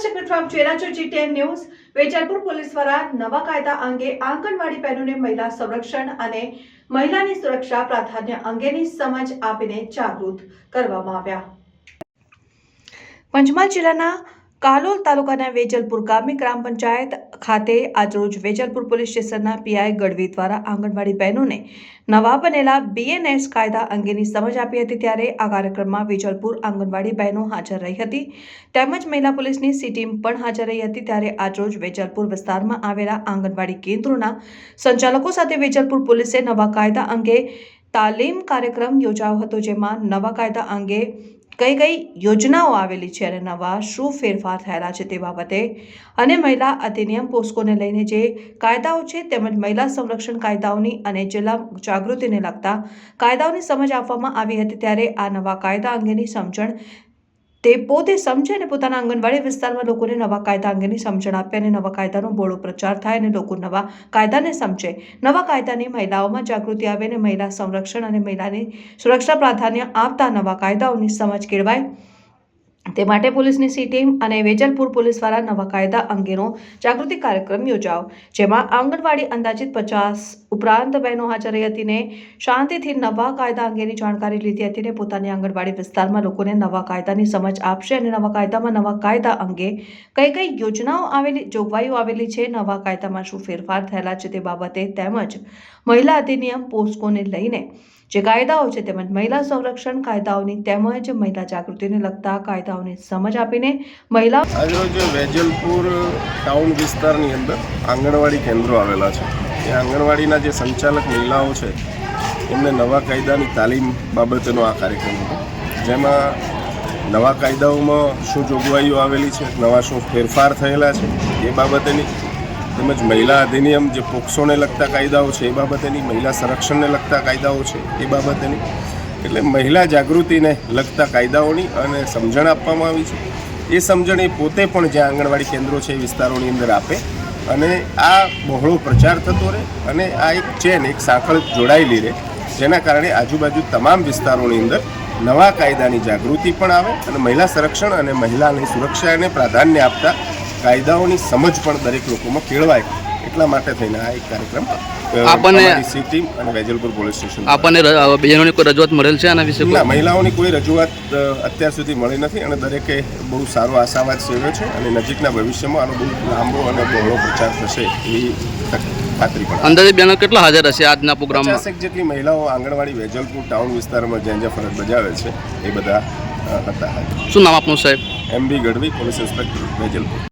દર્શક મિત્રો આપ જોઈ રહ્યા છો જીટીએન ન્યૂઝ વેજલપુર પોલીસ દ્વારા નવા કાયદા અંગે આંગણવાડી બહેનોને મહિલા સંરક્ષણ અને મહિલાની સુરક્ષા પ્રાધાન્ય અંગેની સમજ આપીને જાગૃત કરવામાં આવ્યા. પંચમહાલ જિલ્લાના કાલોલ તાલુકાના વેજલપુર ગામની ગ્રામ પંચાયત ખાતે આજરોજ વેજલપુર પોલીસ સ્ટેશનના પીઆઈ ગઢવી દ્વારા આંગણવાડી બહેનોને નવા બનેલા બીએનએસ કાયદા અંગેની સમજ આપી હતી ત્યારે આ કાર્યક્રમમાં વેજલપુર આંગણવાડી બહેનો હાજર રહી હતી. તેમજ મહિલા પોલીસની સી ટીમ પણ હાજર રહી હતી ત્યારે આજરોજ વેજલપુર વિસ્તારમાં આવેલા આંગણવાડી કેન્દ્રોના સંચાલકો સાથે વેજલપુર પોલીસે નવા કાયદા અંગે તાલીમ કાર્યક્રમ યોજાયો હતો, જેમાં નવા કાયદા અંગે કઈ કઈ યોજનાઓ આવેલી છે અને નવા શું ફેરફાર થયેલા છે તે બાબતે? અને મહિલા અધિનિયમ પોસ્કોને લઈને જે કાયદાઓ છે તેમજ મહિલા સંરક્ષણ કાયદાઓની અને જિલ્લા જાગૃતિને લગતા કાયદાઓની સમજ આપવામાં આવી હતી ત્યારે આ નવા કાયદા અંગેની સમજણ તે પોતે સમજે અને પોતાના આંગણવાડી વિસ્તારમાં લોકોને નવા કાયદા અંગેની સમજણ આપે અને નવા કાયદાનો બોળો પ્રચાર થાય અને લોકો નવા કાયદાને સમજે. નવા કાયદાની મહિલાઓમાં જાગૃતિ આવે અને મહિલા સંરક્ષણ અને મહિલાની સુરક્ષા પ્રાધાન્ય આપતા નવા કાયદાઓની સમજ કેળવાય. તે માટે પોલીસની સી ટીમ અને વેજલપુર પોલીસ દ્વારા નવા કાયદા અંગેનો જાગૃતિ કાર્યક્રમ યોજાયો, જેમાં આંગણવાડી અંદાજિત પચાસ ઉપરાંત બહેનો હાજર રહી હતી ને શાંતિથી નવા કાયદા અંગેની જાણકારી લીધી હતી ને પોતાની આંગણવાડી વિસ્તારમાં લોકોને નવા કાયદાની સમજ આપશે અને નવા કાયદામાં નવા કાયદા અંગે કઈ કઈ યોજનાઓ આવેલી, જોગવાઈઓ આવેલી છે, નવા કાયદામાં શું ફેરફાર થયેલા છે તે બાબતે તેમજ મહિલા અધિનિયમ પોસ્કોને લઈને જે કાયદાઓ છે તેમજ મહિલા સંરક્ષણ કાયદાઓની તેમજ મહિલા જાગૃતિને લગતા કાયદાઓની સમજ આપીને મહિલા આજરોજ વેજલપુર ટાઉન વિસ્તારની અંદર આંગણવાડી કેન્દ્રો આવેલા છે. એ આંગણવાડીના જે સંચાલક મહિલાઓ છે, એમને નવા કાયદાની તાલીમ બાબતેનો આ કાર્યક્રમ હતો. જેમાં નવા કાયદાઓમાં શું જોગવાઈઓ આવેલી છે, નવા શું ફેરફાર થયેલા છે, એ બાબતેની તેમજ મહિલા અધિનિયમ જે પોક્સોને લગતા કાયદાઓ છે, એ બાબતેની, મહિલા સંરક્ષણને લગતા કાયદાઓ છે, એ બાબતેની. એટલે મહિલા જાગૃતિને લગતા કાયદાઓની અને સમજણ આપવામાં આવી છે. એ સમજણ એ પોતે પણ જ્યાં આંગણવાડી કેન્દ્રો છે, એ વિસ્તારોની અંદર આપે. અને આ બહોળો પ્રચાર થતો રહે અને આ એક ચેન, એક સાંકળ જોડાયેલી રહે. જેના કારણે આજુબાજુ તમામ વિસ્તારોની અંદર નવા કાયદાની જાગૃતિ પણ આવે અને મહિલા સંરક્ષણ અને મહિલાની સુરક્ષાને પ્રાધાન્ય આપતા કાયદાઓની સમજ પણ દરેક લોકોમાં કેળવાય. એટલા માટે થઈને આ એક કાર્યક્રમ આપણને- સી ટીમ અને વેજલપુર પોલીસ સ્ટેશન આપણને બહેનોની કોઈ રજૂઆત મળેલ છે આના વિશે ના મહિલાઓની કોઈ રજૂઆત અત્યાર સુધી મળી નથી અને દરેકે બહુ સારો આશાવાદ સેવ્યો છે અને નજીકના ભવિષ્યમાં આનો બહુ લાંબો અને બહોળો પ્રચાર થશે એવી ખાતરી પણ. અંદાજે બહેનો કેટલા હાજર હશે આજના પ્રોગ્રામમાં? પચાસેક જેટલી મહિલાઓ આંગણવાડી વેજલપુર ટાઉન વિસ્તારમાં જ્યાં જ્યાં ફરજ બજાવે છે એ બધા હતા. શું નામ આપનું સાહેબ? M B Gadhvi police inspector Vejalpur.